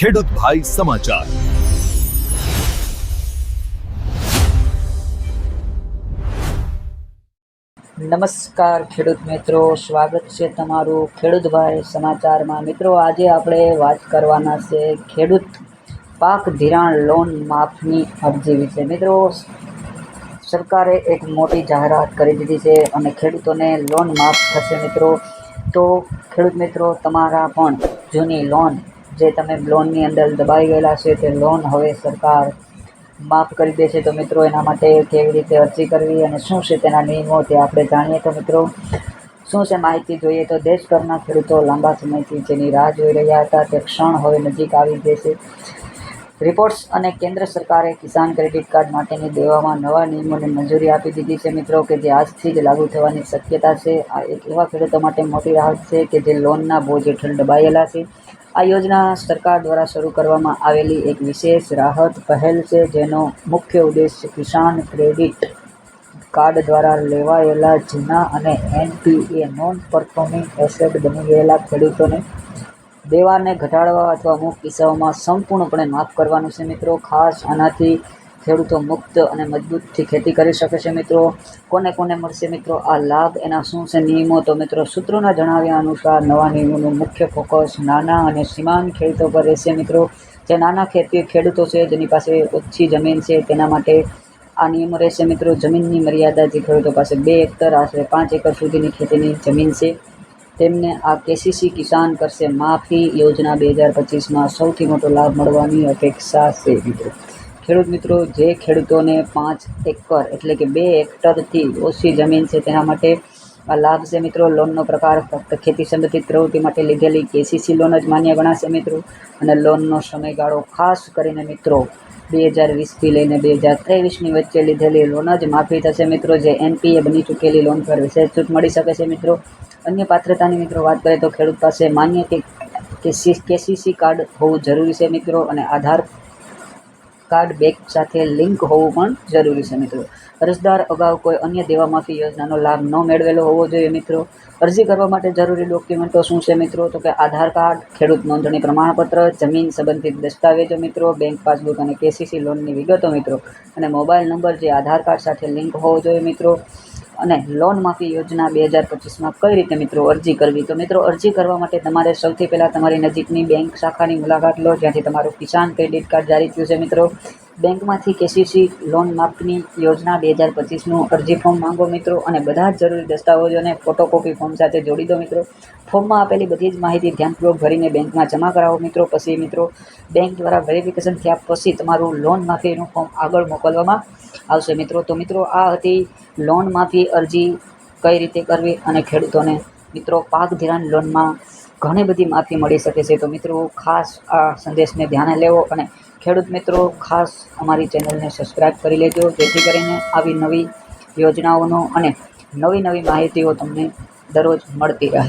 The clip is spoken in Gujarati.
ખેડૂત ભાઈ સમાચાર. નમસ્કાર ખેડૂત મિત્રો, સ્વાગત છે તમારું ખેડૂતભાઈ સમાચારમાં. મિત્રો, આજે આપણે વાત કરવાના છે ખેડૂત પાક ધિરાણ લોન માફની અરજી વિશે. મિત્રો, સરકારે એક મોટી જાહેરાત કરી દીધી છે અને ખેડૂતોને લોન માફ થશે મિત્રો. તો ખેડૂત મિત્રો, તમારા પણ જૂની લોન જે તમે લોનની અંદર દબાઈ ગયેલા છે, તે લોન હવે સરકાર માફ કરી દે છે. તો મિત્રો, એના માટે કેવી રીતે અરજી કરવી અને શું છે તેના નિયમો તે આપણે જાણીએ. તો મિત્રો, શું છે માહિતી જોઈએ તો દેશભરના ખેડૂતો લાંબા સમયથી જેની રાહ જોઈ રહ્યા હતા, તે ક્ષણ હવે નજીક આવી જશે રિપોર્ટ્સ અને કેન્દ્ર સરકારે કિસાન ક્રેડિટ કાર્ડ માટેની દેવામાં નવા નિયમોને મંજૂરી આપી દીધી છે. મિત્રો, કે જે આજથી જ લાગુ થવાની શક્યતા છે, આ એક એવા ખેડૂતો માટે મોટી રાહત છે કે જે લોનના બોજ હેઠળ દબાયેલા છે. આ યોજના સરકાર દ્વારા શરૂ કરવામાં આવેલી એક વિશેષ રાહત પહેલ છે, જેનો મુખ્ય ઉદ્દેશ કિસાન ક્રેડિટ કાર્ડ દ્વારા લેવાયેલા જૂના અને એનપીએ નોન પરફોર્મિંગ એસેટ બની ગયેલા ખેડૂતોને દેવાને ઘટાડવા અથવા અમુક કિસ્સાઓમાં સંપૂર્ણપણે માફ કરવાનું છે મિત્રો. ખાસ આનાથી ખેડૂતો મુક્ત અને મજબૂતથી ખેતી કરી શકે છે મિત્રો. કોને કોને મળશે મિત્રો આ લાભ? એના શું છે નિયમો? તો મિત્રો સૂત્રોના જણાવ્યા અનુસાર નવા નિયમોનું મુખ્ય ફોકસ નાના અને સીમાંત ખેડૂતો પર રહેશે મિત્રો. જે નાના ખેતી ખેડૂતો છે, જેની પાસે ઓછી જમીન છે, તેના માટે આ નિયમો રહેશે મિત્રો. જમીનની મર્યાદા જે ખેડૂતો પાસે બે એકર આશરે પાંચ એકર સુધીની ખેતીની જમીન છે. તેમને આ કેસીસી કિસાન કરશે માફી યોજના બે હજાર પચીસમાં સૌથી મોટો લાભ મળવાની અપેક્ષા છે મિત્રો. ખેડૂત મિત્રો, જે ખેડૂતોને પાંચ એકર એટલે કે બે હેક્ટરથી ઓછી જમીન છે તેના માટે આ લાભ છે મિત્રો. લોનનો પ્રકાર ફક્ત ખેતી સંબંધિત પ્રવૃત્તિ માટે લીધેલી કેસીસી લોન જ માન્ય ગણાશે મિત્રો. અને લોનનો સમયગાળો ખાસ કરીને મિત્રો, બે હજાર વીસથી લઈને બે હજાર ત્રેવીસની વચ્ચે લીધેલી લોન જ માફી થશે મિત્રો. જે એનપીએ બની ચૂકેલી લોન પર વિશેષ છૂટ મળી શકે છે મિત્રો. અન્ય પાત્રતાની મિત્રો વાત કરીએ તો ખેડૂત પાસે માન્ય કે કેસીસી કાર્ડ હોવું જરૂરી છે મિત્રો. અને આધાર કાર્ડ બેંક સાથે લિંક હોવું પણ જરૂરી છે મિત્રો. અરજદાર અગાઉ કોઈ અન્ય દેવા માફી યોજનાનો લાભ ન મેળવેલો હોવો જોઈએ મિત્રો. અરજી કરવા માટે જરૂરી ડોક્યુમેન્ટો શું છે મિત્રો? તો કે આધાર કાર્ડ, ખેડૂત નોંધણી પ્રમાણપત્ર, જમીન સંબંધિત દસ્તાવેજો મિત્રો, બેંક પાસબુક અને કેસીસી લોનની વિગતો મિત્રો. અને મોબાઈલ નંબર જે આધાર કાર્ડ સાથે લિંક હોવો જોઈએ મિત્રો. અને લોન માફી યોજના બે હજાર પચીસમાં કઈ રીતે મિત્રો અરજી કરવી? તો મિત્રો અરજી કરવા માટે તમારે સૌથી પહેલાં તમારી નજીકની બેંક શાખાની મુલાકાત લો, જ્યાંથી તમારું કિસાન ક્રેડિટ કાર્ડ જારી થયું છે મિત્રો. બેંકમાંથી કેસીસી લોન માફની યોજના બે હજાર પચીસનું અરજી ફોર્મ માંગો મિત્રો અને બધા જ જરૂરી દસ્તાવેજોને ફોટોકોપી ફોર્મ સાથે જોડી દો મિત્રો. ફોર્મમાં આપેલી બધી જ માહિતી ધ્યાનપૂર્વક ભરીને બેંકમાં જમા કરાવો મિત્રો. પછી મિત્રો, બેંક દ્વારા વેરિફિકેશન થયા પછી તમારું લોન માફીનું ફોર્મ આગળ મોકલવામાં આવશે. મિત્રો, તો મિત્રો, આ હતી લોન માફી અરજી કઈ રીતે કરવી અને ખેડૂતોને? મિત્રો પાક ધિરાણ લોનમાં ઘણી બધી માફી મળી શકે છે. તો મિત્રો, ખાસ આ સંદેશને ધ્યાને લેવો અને ખેડૂત મિત્રો, ખાસ અમારી ચેનલને સબસ્ક્રાઈબ કરી લેજો, જેથી કરીને આવી નવી યોજનાઓનો અને નવી નવી માહિતીઓ તમને દરરોજ મળતી રહે.